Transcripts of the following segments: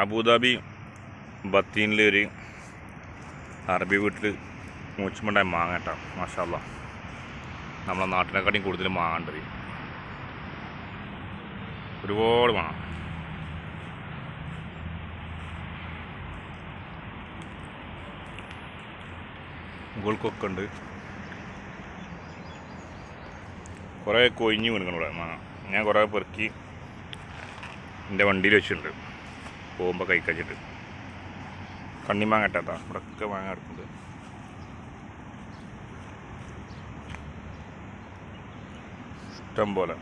Abu Dhabi ബത്തീനിലെ ഒരു അറബി വീട്ടിൽ മൂച്ചുമുണ്ടായ മാങ്ങ കേട്ടോ മാഷാല്ല നമ്മളെ നാട്ടിനെക്കാട്ടിയും കൂടുതൽ മാങ്ങ ഉണ്ട് ഒരുപാട് മാങ്ങ. മുകൾക്കൊക്കെ ഉണ്ട്. കുറേ കൊഴിഞ്ഞ് വീണിക്കണം മാങ്ങ. ഞാൻ കുറേ പെറുക്കി എന്റെ വണ്ടിയിൽ വെച്ചിട്ടുണ്ട്. പോകുമ്പോൾ കൈ കഴിച്ചിട്ട് കണ്ണിമാങ്ങ ഇട്ടാ ഇവിടെയൊക്കെ മാങ്ങ എടുക്കുന്നത് ഇഷ്ടം പോലെ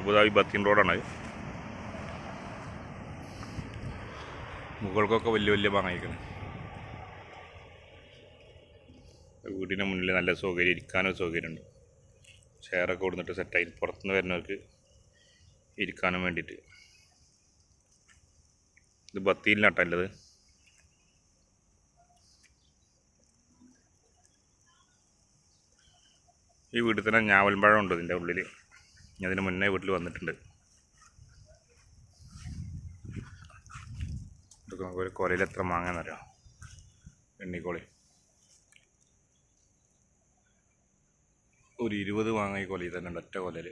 അബുദാബി ബത്തീൻ റോഡാണ് മുകൾക്കൊക്കെ വലിയ വലിയ മാങ്ങ വീടിന്റെ മുന്നിൽ നല്ല സൗകര്യം ഇരിക്കാനും സൗകര്യമുണ്ട്. ചെയറൊക്കെ കൊടുത്തിട്ട് സെറ്റായി പുറത്തുനിന്ന് വരുന്നവർക്ക് ഇരിക്കാനും വേണ്ടിയിട്ട്. ഇത് ബത്തിയിലാട്ടല്ലത് ഈ വീട്ടിൽ തന്നെ ഞാവൽപ്പഴം ഉണ്ട് ഇതിന്റെ ഉള്ളിൽ അതിന് മുന്നേ വീട്ടിൽ വന്നിട്ടുണ്ട്. ഒരു കൊലയിൽ എത്ര മാങ്ങാന്നറിയാം? എണ്ണിക്കോളി. ഒരു ഇരുപത് മാങ്ങ ഈ കൊലയിൽ തന്നെ ഉണ്ട് ഒറ്റ കൊലയിൽ.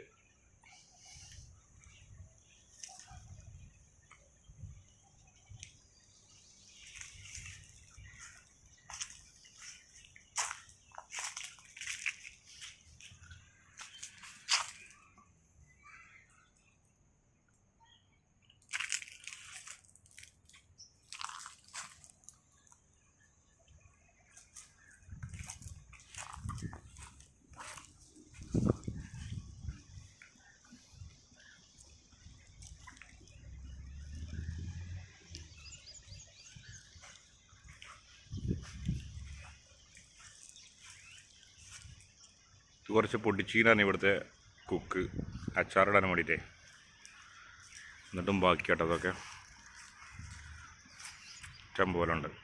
കുറച്ച് പൊടിച്ചീനാണ് ഇവിടുത്തെ കുക്ക്. അച്ചാറിടാൻ വേണ്ടിയിട്ടേ. എന്നിട്ടും ബാക്കി കേട്ടോ അതൊക്കെ. ഇഷ്ടം പോലെ ഉണ്ട്.